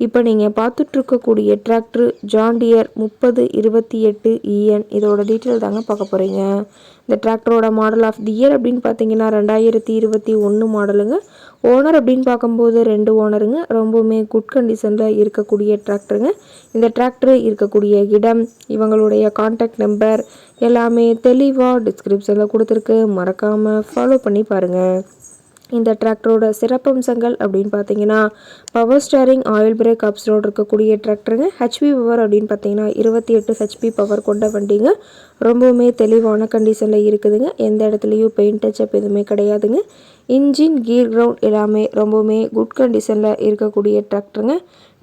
இப்போ நீங்கள் பார்த்துட்ருக்கக்கூடிய tractor John Deere முப்பது இருபத்தி எட்டு இஎன் இதோட டீட்டெயில் தாங்க பார்க்க போகிறீங்க இந்த டிராக்டரோட மாடல் ஆஃப் தி இயர் அப்படின்னு பார்த்தீங்கன்னா ரெண்டாயிரத்தி இருபத்தி ஒன்று மாடலுங்க ஓனர் அப்படின்னு பார்க்கும்போது ரெண்டு ஓனருங்க ரொம்பவுமே குட் கண்டிஷனில் இருக்கக்கூடிய டிராக்டருங்க இந்த டிராக்டர் இருக்கக்கூடிய இடம் இவங்களுடைய காண்டாக்ட் நம்பர் எல்லாமே தெளிவாக டிஸ்கிரிப்ஷனில் கொடுத்துருக்கு. மறக்காமல் ஃபாலோ பண்ணி பாருங்கள் இந்த டிராக்டரோட சிறப்பம்சங்கள் அப்படின்னு பார்த்தீங்கன்னா பவர் ஸ்டேரிங் ஆயில் பிரேக் அப்ஸ்ரோடு இருக்கக்கூடிய டிராக்டருங்க ஹெச்பி பவர் அப்படின்னு பார்த்தீங்கன்னா இருபத்தி எட்டு ஹெச்பி பவர் கொண்ட வண்டிங்க. ரொம்பவுமே தெளிவான கண்டிஷனில் இருக்குதுங்க. எந்த இடத்துலையும் பெயிண்ட் டச்சப் எதுவுமே கிடையாதுங்க. இன்ஜின் கீர் கிரவுண்ட் எல்லாமே ரொம்பவுமே குட் கண்டிஷனில் இருக்கக்கூடிய டிராக்டருங்க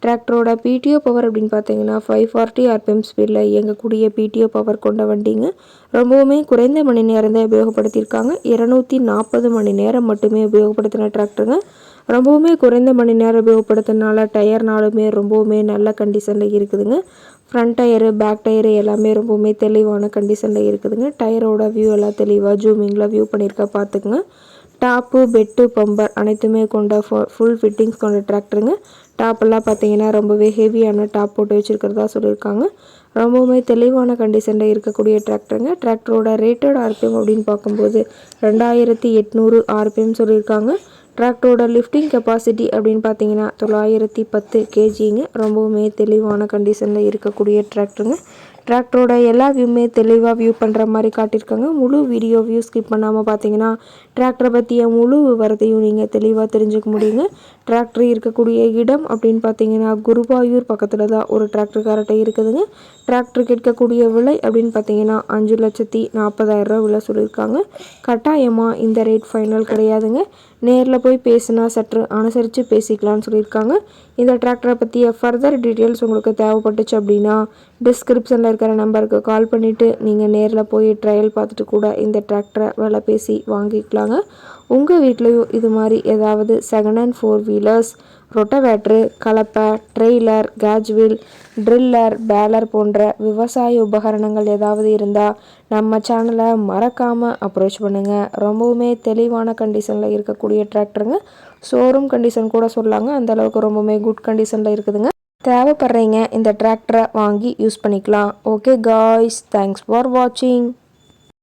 டிராக்டரோட பிடிஓ பவர் அப்படின்னு பார்த்தீங்கன்னா ஃபைவ் ஃபார்ட்டி ஆர்பிஎம் ஸ்பீடில் இயங்கக்கூடிய பிடிஓ பவர் கொண்ட வண்டிங்க. ரொம்பவுமே குறைந்த மணி நேரம் தான் உபயோகப்படுத்தியிருக்காங்க. இரநூத்தி நாற்பது மணி நேரம் மட்டுமே உபயோகப்படுத்தின டிராக்டருங்க ரொம்பவுமே குறைந்த மணி நேரம் உபயோகப்படுத்தினால டயர்னாலுமே ரொம்பவுமே நல்ல கண்டிஷனில் இருக்குதுங்க. ஃப்ரண்ட் டயரு பேக் டயரு எல்லாமே ரொம்பவுமே தெளிவான கண்டிஷனில் இருக்குதுங்க. டயரோட வியூ எல்லாம் தெளிவாக ஜூமிங்கில் வியூ பண்ணியிருக்கா பார்த்துக்குங்க. டாப்பு பெட்டு பம்பர் அனைத்துமே கொண்ட ஃபுல் ஃபிட்டிங்ஸ் கொண்ட டிராக்டருங்க டாப்பெல்லாம் பார்த்தீங்கன்னா ரொம்பவே ஹெவியான டாப் போட்டு வச்சுருக்கிறதா சொல்லியிருக்காங்க. ரொம்பவுமே தெளிவான கண்டிஷனில் இருக்கக்கூடிய டிராக்டருங்க டிராக்டரோட ரேட்டட் ஆர்பிஎம் அப்படின்னு பார்க்கும்போது ரெண்டாயிரத்தி எட்நூறு ஆர்பிஎம் சொல்லியிருக்காங்க. டிராக்டரோட லிஃப்டிங் கெப்பாசிட்டி அப்படின்னு பார்த்தீங்கன்னா தொள்ளாயிரத்தி பத்து கேஜிங்க ரொம்பவுமே தெளிவான கண்டிஷனில் இருக்கக்கூடிய டிராக்டருங்க டிராக்டரோட எல்லா வியூமே தெளிவாக வியூ பண்ணுற மாதிரி காட்டியிருக்காங்க. முழு வீடியோ வியூ ஸ்கிப் பண்ணாமல் பார்த்தீங்கன்னா டிராக்டரை பற்றிய முழு விவரத்தையும் நீங்கள் தெளிவாக தெரிஞ்சுக்க முடியுங்க. டிராக்டர் இருக்கக்கூடிய இடம் அப்படின்னு பார்த்தீங்கன்னா குருவாயூர் பக்கத்தில் தான் ஒரு டிராக்டர்கார்ட்டை இருக்குதுங்க. டிராக்டர் கேட்கக்கூடிய விலை அப்படின்னு பார்த்தீங்கன்னா அஞ்சு லட்சத்தி நாற்பதாயிரரூவா விலை சொல்லியிருக்காங்க. கட்டாயமாக இந்த ரேட் ஃபைனல் கிடையாதுங்க. நேரில் போய் பேசினா சற்று அனுசரித்து பேசிக்கலாம்னு சொல்லியிருக்காங்க. இந்த டிராக்டரை பற்றிய ஃபர்தர் டீட்டெயில்ஸ் உங்களுக்கு தேவைப்பட்டுச்சு அப்படின்னா டிஸ்கிரிப்ஷனில் இருக்கிற நம்பருக்கு கால் பண்ணிவிட்டு நீங்கள் நேரில் போய் ட்ரையல் பார்த்துட்டு கூட இந்த டிராக்டரை விலை பேசி வாங்கிக்கலாங்க. உங்கள் வீட்லேயும் இது மாதிரி ஏதாவது second hand four wheelers rotavator கலப்பை trailer cage wheel tiller baler போன்ற விவசாய உபகரணங்கள் ஏதாவது இருந்தால் நம்ம சேனலை மறக்காமல் அப்ரோச் பண்ணுங்கள் ரொம்பவுமே தெளிவான கண்டிஷனில் இருக்கக்கூடிய டிராக்டருங்க ஷோரூம் கண்டிஷன் கூட சொல்லாங்க. அந்தளவுக்கு ரொம்பவுமே குட் கண்டிஷனில் இருக்குதுங்க. தேவைப்படுறீங்க இந்த டிராக்டரை வாங்கி யூஸ் பண்ணிக்கலாம். ஓகே காய்ஸ் தேங்க்ஸ் ஃபார் வாட்சிங்